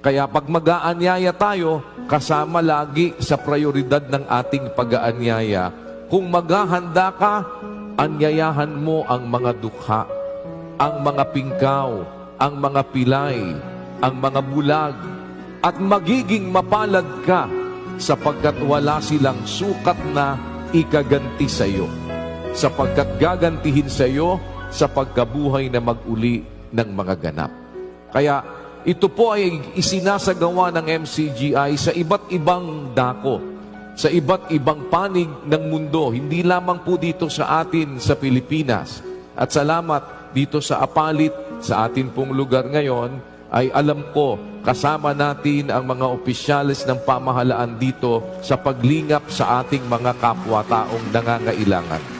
Kaya pag mag-aanyaya tayo, kasama lagi sa prioridad ng ating pag-aanyaya. Kung maghahanda ka, anyayahan mo ang mga dukha, ang mga pingkaw, ang mga pilay, ang mga bulag, at magiging mapalad ka sapagkat wala silang sukat na ikaganti sa iyo. Sapagkat gagantihin sa iyo sa pagkabuhay na maguli ng mga ganap. Kaya ito po ay isinasagawa ng MCGI sa iba't ibang dako, sa iba't ibang panig ng mundo, hindi lamang po dito sa atin sa Pilipinas. At salamat dito sa Apalit, sa atin pong lugar ngayon, ay alam ko kasama natin ang mga opisyalis ng pamahalaan dito sa paglingap sa ating mga kapwa-taong nangangailangan.